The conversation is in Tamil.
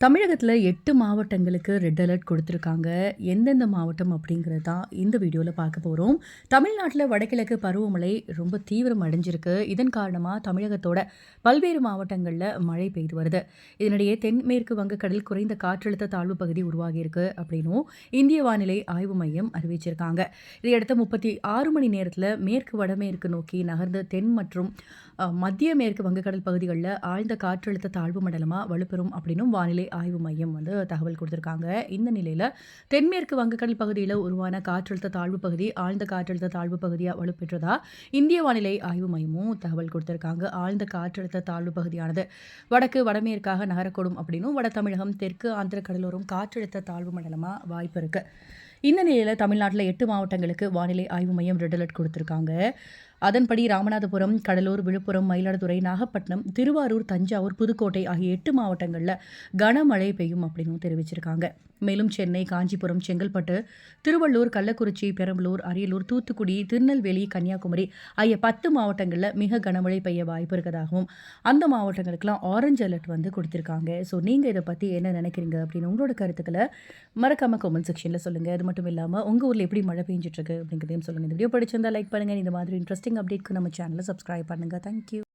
தமிழகத்தில் எட்டு மாவட்டங்களுக்கு ரெட் அலர்ட் கொடுத்துருக்காங்க. எந்தெந்த மாவட்டம் அப்படிங்கிறது தான் இந்த வீடியோவில் பார்க்க போகிறோம் தமிழ்நாட்டில் வடகிழக்கு பருவமழை ரொம்ப தீவிரம் அடைஞ்சிருக்கு. இதன் காரணமாக தமிழகத்தோட பல்வேறு மாவட்டங்களில் மழை பெய்து வருது. இதனிடையே தென்மேற்கு வங்கக்கடல் குறைந்த காற்றழுத்த தாழ்வு பகுதி உருவாகியிருக்கு அப்படின்னும் இந்திய வானிலை ஆய்வு மையம் அறிவிச்சிருக்காங்க. இதையடுத்து முப்பத்தி ஆறு மணி நேரத்தில் மேற்கு வடமேற்கு நோக்கி நகர்ந்த தென் மற்றும் மத்திய மேற்கு வங்கக்கடல் பகுதிகளில் ஆழ்ந்த காற்றழுத்த தாழ்வு மண்டலமாக வலுப்பெறும் அப்படின்னும் வானிலை ஆய்வு மையம் வந்து தகவல் கொடுத்துருக்காங்க. இந்த நிலையில் தென்மேற்கு வங்கக்கடல் பகுதியில் உருவான காற்றழுத்த தாழ்வு பகுதி ஆழ்ந்த காற்றழுத்த தாழ்வு பகுதியாக வலுப்பெற்றதா? இந்திய வானிலை ஆய்வு மையமும் தகவல் கொடுத்துருக்காங்க. ஆழ்ந்த காற்றழுத்த தாழ்வு பகுதியானது வடக்கு வடமேற்காக நகரக்கூடும் அப்படின்னும் வட தமிழகம் தெற்கு ஆந்திர கடலோரம் காற்றழுத்த தாழ்வு மண்டலமாக வாய்ப்பு இருக்கு. இந்த நிலையில் தமிழ்நாட்டில் எட்டு மாவட்டங்களுக்கு வானிலை ஆய்வு மையம் ரெட் அலர்ட் கொடுத்துருக்காங்க. அதன்படி ராமநாதபுரம் கடலூர் விழுப்புரம் மயிலாடுதுறை நாகப்பட்டினம் திருவாரூர் தஞ்சாவூர் புதுக்கோட்டை ஆகிய எட்டு மாவட்டங்களில் கனமழை பெய்யும் அப்படின்னு தெரிவிச்சிருக்காங்க. மேலும் சென்னை காஞ்சிபுரம் செங்கல்பட்டு திருவள்ளூர் கள்ளக்குறிச்சி பெரம்பலூர் அரியலூர் தூத்துக்குடி திருநெல்வேலி கன்னியாகுமரி ஆகிய பத்து மாவட்டங்களில் மிக கனமழை பெய்ய வாய்ப்பு இருக்கதாகவும் அந்த மாவட்டங்களுக்கெல்லாம் ஆரஞ்சு அலர்ட் வந்து கொடுத்துருக்காங்க. ஸோ நீங்கள் இதை பற்றி என்ன நினைக்கிறீங்க அப்படின்னு உங்களோட கருத்துக்களை மறக்காம கமெண்ட் செக்ஷனில் சொல்லுங்கள் அது மட்டும் இல்லாமல் உங்கள் ஊரில் எப்படி மழை பெஞ்சிட்ருக்கு அப்படிங்கிறதையும் சொல்லுங்கள் இந்த வீடியோ பிடிச்சிருந்தா லைக் பண்ணுங்கள் இந்த மாதிரி இன்ட்ரெஸ்டிங் அப்டேட்க்கு நம்ம சேனலை சப்ஸ்கிரைப் பண்ணுங்கள் தேங்க்யூ